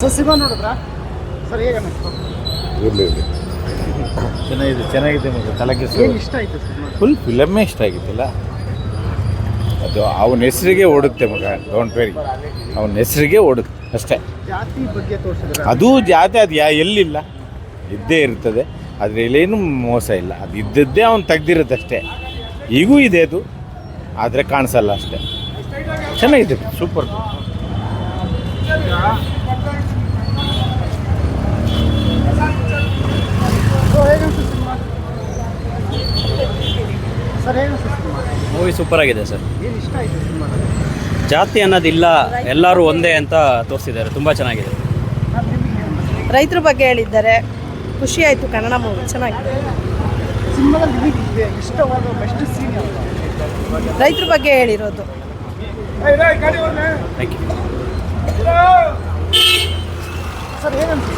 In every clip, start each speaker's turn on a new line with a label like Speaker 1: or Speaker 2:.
Speaker 1: Sir cinema ನೋಡಿದ್ರಾ? Sir ಹೇಗೆ ಅನ್ನಿಸ್ತು
Speaker 2: ಇರಲಿ ಇರಲಿ.
Speaker 3: ಚೆನ್ನಾಗಿದೆ ಚೆನ್ನಾಗಿದೆ ಮಗ ತಲೆಗೆ
Speaker 1: ಏನು ಇಷ್ಟ ಆಯ್ತು ಸಿನಿಮಾ?
Speaker 3: ಫುಲ್ ಫಿಲಮ್ಮೇ ಇಷ್ಟ ಆಗಿತ್ತಲ್ಲ ಅದು ಅವನ ಹೆಸರಿಗೆ ಓಡುತ್ತೆ ಮಗ ಡೋಂಟ್ ವೆರಿ ಅವನ ಹೆಸರಿಗೆ ಓಡುತ್ತೆ ಅಷ್ಟೇ.
Speaker 1: ಜಾತಿ ಬಗ್ಗೆ ತೋರಿಸಿದ್ರೆ
Speaker 3: ಅದು ಜಾತಿ ಅದು ಯಾ ಎಲ್ಲಿಲ್ಲ. ಇದ್ದೇ ಇರ್ತದೆ ಅದರಲ್ಲೇನು ಮೋಸ ಇಲ್ಲ. ಅದು ಇದ್ದದ್ದೇ ಅವ್ನು ತೆಗ್ದಿರುತ್ತೆ ಅಷ್ಟೇ. ಈಗೂ ಇದೆ ಅದು ಆದರೆ ಕಾಣಿಸಲ್ಲ ಅಷ್ಟೇ. ಚೆನ್ನಾಗಿದೆ ಸೂಪರ್
Speaker 1: ಸೊ ಹೇಗೆ ಅನಿಸ್ತು ಸಿನಿಮಾ ಸರ್ ಹೇಗೆ ಅನಿಸ್ತು ಸಿನಿಮಾ
Speaker 4: ಮೂವಿ ಸೂಪರ್ ಆಗಿದೆ ಸರ್.
Speaker 1: ಏನು ಇಷ್ಟ ಆಯ್ತು ಸಿನಿಮಾ
Speaker 4: ಜಾತಿ ಅನ್ನೋದಿಲ್ಲ ಎಲ್ಲರೂ ಒಂದೇ ಅಂತ ತೋರಿಸಿದ್ದಾರೆ. ತುಂಬ ಚೆನ್ನಾಗಿದೆ.
Speaker 5: ರೈತರ ಬಗ್ಗೆ ಹೇಳಿದ್ದಾರೆ. ಖುಷಿ ಆಯಿತು ಕನ್ನಡ ಮೂವಿ ಚೆನ್ನಾಗಿದೆ.
Speaker 1: ಸಿನಿಮಾದಲ್ಲಿ ಇಷ್ಟವಾದ ಬೆಸ್ಟ್ ಸೀನ್ ಯಾವುದು?
Speaker 5: ರೈತರ ಬಗ್ಗೆ ಹೇಳಿರೋದು.
Speaker 4: ಥ್ಯಾಂಕ್ ಯು
Speaker 1: ಸರ್ ಹೇಗೆ ಅನಿಸ್ತು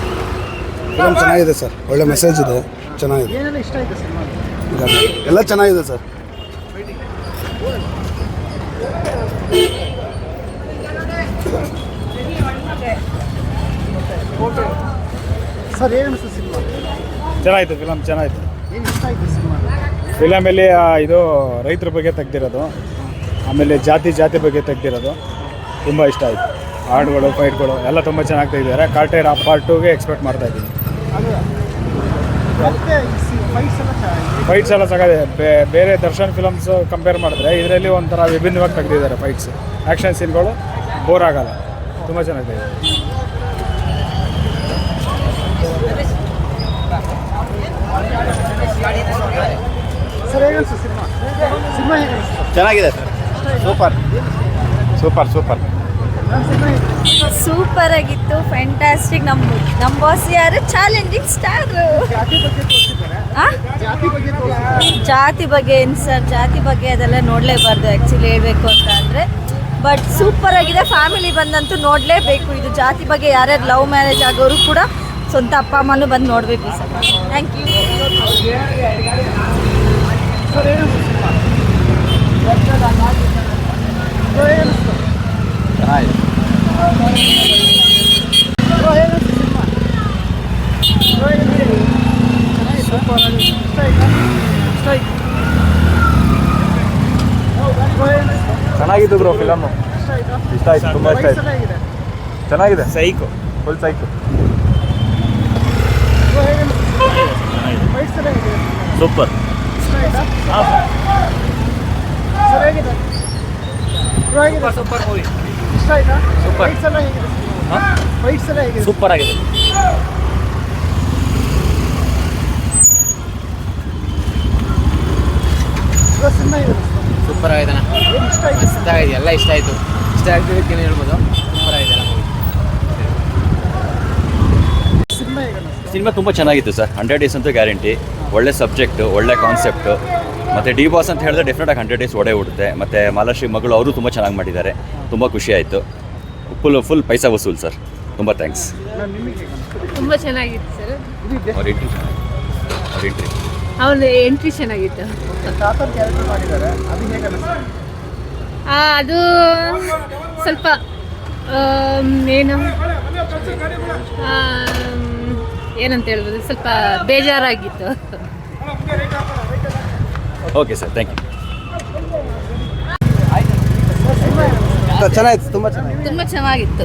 Speaker 2: ಫಿಲಮ್ ಚೆನ್ನಾಗಿದೆ ಸರ್. ಒಳ್ಳೆ ಮೆಸೇಜ್ ಇದೆ. ಚೆನ್ನಾಗಿದೆ.
Speaker 1: ಏನೆಲ್ಲ ಇಷ್ಟ ಆಯ್ತು ಸಿನಿಮಾ
Speaker 2: ಎಲ್ಲ ಚೆನ್ನಾಗಿದೆ ಸರ್.
Speaker 1: ಸರ್ ಏನು ಅನಿಸ್ತು ಸಿನಿಮಾ?
Speaker 3: ಚೆನ್ನಾಗಿತ್ತು ಫಿಲಮ್ ಚೆನ್ನಾಯ್ತು.
Speaker 1: ಏನು ಇಷ್ಟ ಆಯ್ತು ಸಿನಿಮಾ?
Speaker 3: ಫಿಲಮಲ್ಲಿ ಇದು ರೈತರ ಬಗ್ಗೆ ತೆಗ್ದಿರೋದು ಆಮೇಲೆ ಜಾತಿ ಜಾತಿ ಬಗ್ಗೆ ತೆಗ್ದಿರೋದು ತುಂಬ ಇಷ್ಟ ಆಯಿತು. ಹಾಡುಗಳು ಫೈಟ್ಗಳು ಎಲ್ಲ ತುಂಬ ಚೆನ್ನಾಗಿ ತೆಗ್ದಿದ್ದಾರೆ ಕಾರ್ಟೇರ್ ಆ ಪಾರ್ಟ್ ಟೂಗೆ ಎಕ್ಸ್ಪೆಕ್ಟ್ ಮಾಡ್ತಾ ಇದ್ದೀನಿ.
Speaker 1: ಫೈಟ್ಸ್ ಎಲ್ಲ ಚೆನ್ನಾಗಿದೆ.
Speaker 3: ಫೈಟ್ಸ್ ಎಲ್ಲ ಚೆನ್ನಾಗಿದೆ. ಬೇರೆ ದರ್ಶನ್ ಫಿಲಮ್ಸ್ ಕಂಪೇರ್ ಮಾಡಿದ್ರೆ ಇದರಲ್ಲಿ ಒಂಥರ ವಿಭಿನ್ನವಾಗಿ ತೆಗೆದಿದ್ದಾರೆ ಫೈಟ್ಸ್ ಆ್ಯಕ್ಷನ್ ಸೀನ್ಗಳು ಬೋರ್ ಆಗಲ್ಲ. ತುಂಬ ಚೆನ್ನಾಗಿದೆ. ಚೆನ್ನಾಗಿದೆ sir. Super. Super super.
Speaker 6: Super ಆಗಿತ್ತು ಫ್ಯಾಂಟಾಸ್ಟಿಕ್ ನಮ್ಮ ನಮ್ಮ ಬಾಸ್ ಯಾರು? ಚಾಲೆಂಜಿಂಗ್ ಸ್ಟಾರ್
Speaker 1: ಜಾತಿ ಬಗ್ಗೆ
Speaker 6: ಏನು ಸರ್ ಜಾತಿ ಬಗ್ಗೆ ಅದೆಲ್ಲ ನೋಡಲೇಬಾರ್ದು ಆ್ಯಕ್ಚುಲಿ ಹೇಳಬೇಕು ಅಂತ ಅಂದರೆ. ಬಟ್ ಸೂಪರ್ ಆಗಿದೆ ಫ್ಯಾಮಿಲಿ ಬಂದಂತೂ ನೋಡಲೇಬೇಕು. ಇದು ಜಾತಿ ಬಗ್ಗೆ ಯಾರ್ಯಾರು ಲವ್ ಮ್ಯಾರೇಜ್ ಆಗೋರು ಕೂಡ ಸ್ವಂತ ಅಪ್ಪ, ಅಮ್ಮನೂ ಬಂದು ನೋಡಬೇಕು ಸರ್ ಥ್ಯಾಂಕ್ ಯು
Speaker 1: ಸರ್ ಹೇಗೆ ಅನಿಸ್ತು ಸಿನಿಮಾ ಬ್ರೋ ಹೇಗೆ ಅನಿಸ್ತು
Speaker 3: ಚೆನ್ನಾಗಿದೆ
Speaker 1: ಬ್ರೋ ಹೇಗೆ ಅನಿಸ್ತು ಸಿನಿಮಾ ಬ್ರೋ ಹೇಗೆ ಅನಿಸ್ತು ಸೂಪರ್ ಆಗಿ ಇಷ್ಟ ಆಯ್ತಾ ಇಷ್ಟ ಆಯ್ತು ಬ್ರೋ ಹೇಗೆ
Speaker 3: ಚೆನ್ನಾಗಿತ್ತು ಬ್ರೋ ಫಿಲಮ್
Speaker 1: ಇಷ್ಟ ಆಯ್ತಾ
Speaker 3: ಇಷ್ಟ ಆಯ್ತು. ತುಂಬ ಇಷ್ಟ ಆಯ್ತು? ಚೆನ್ನಾಗಿದೆ psycho full psycho
Speaker 4: super super movie
Speaker 1: ಇಷ್ಟ ಆಯ್ತಾ?
Speaker 4: Super.
Speaker 1: ಫೈಟ್ಸ್ ಎಲ್ಲ ಹೇಗಿದೆ ಫೈಟ್ಸ್ ಎಲ್ಲ ಹೇಗಿದೆ
Speaker 4: ಸೂಪರ್ ಆಗಿದೆ
Speaker 1: ಸಿನಿಮಾ
Speaker 7: ಸೂಪರ್ ಆಗಿದೆ ಅಣ್ಣ.
Speaker 1: ಇಷ್ಟ ಆಯ್ತು
Speaker 7: ಮಸ್ತ್ ಆಗಿದೆ ಎಲ್ಲ ಇಷ್ಟ ಆಯಿತು. ಇಷ್ಟ ಆಗ್ತಿದ್ದಕ್ಕೇನು ಹೇಳ್ಬೋದು? ಸೂಪರ್ ಆಗಿದೆ
Speaker 1: ಸಿನಿಮಾ
Speaker 4: ತುಂಬ ಚೆನ್ನಾಗಿತ್ತು ಸರ್. ಹಂಡ್ರೆಡ್ ಡೇಸ್ ಅಂತೂ ಗ್ಯಾರಂಟಿ. ಒಳ್ಳೆ ಸಬ್ಜೆಕ್ಟು ಒಳ್ಳೆ ಕಾನ್ಸೆಪ್ಟು ಮತ್ತು ಡಿ ಬಾಸ್ ಅಂತ ಹೇಳಿದ್ರೆ ಡೆಫಿನೆಟಾಗಿ ಹಂಡ್ರೆಡ್ ಡೇಸ್ ಒಡೆ ಉಡುತ್ತೆ ಮತ್ತು ಮಾಲಾಶ್ರೀ ಮಗಳು ಅವರು ತುಂಬ ಚೆನ್ನಾಗಿ ಮಾಡಿದ್ದಾರೆ. ತುಂಬ ಖುಷಿ ಆಯಿತು. ಫುಲ್ ಫುಲ್ ಪೈಸಾ ವಸೂಲ್ ಸರ್. ತುಂಬ ಥ್ಯಾಂಕ್ಸ್
Speaker 8: ತುಂಬ ಚೆನ್ನಾಗಿತ್ತು ಸರ್.
Speaker 4: ಅವ್ರ ಎಂಟ್ರಿ ಅವ್ರ ಎಂಟ್ರಿ
Speaker 8: ಅವನ ಎಂಟ್ರಿ ಚೆನ್ನಾಗಿತ್ತು.
Speaker 1: ಅದು ಹೇಗೆ
Speaker 8: ಆ, ಅದು ಸ್ವಲ್ಪ ಏನು? ಏನಂತ ಹೇಳ್ಬೋದು? ಸ್ವಲ್ಪ ಬೇಜಾರಾಗಿತ್ತು.
Speaker 4: ಓಕೆ ಸರ್ ಥ್ಯಾಂಕ್ ಯು
Speaker 2: ಚೆನ್ನಾಗಿತ್ತು ತುಂಬ ಚೆನ್ನಾಗಿ
Speaker 6: ತುಂಬ ಚೆನ್ನಾಗಿತ್ತು.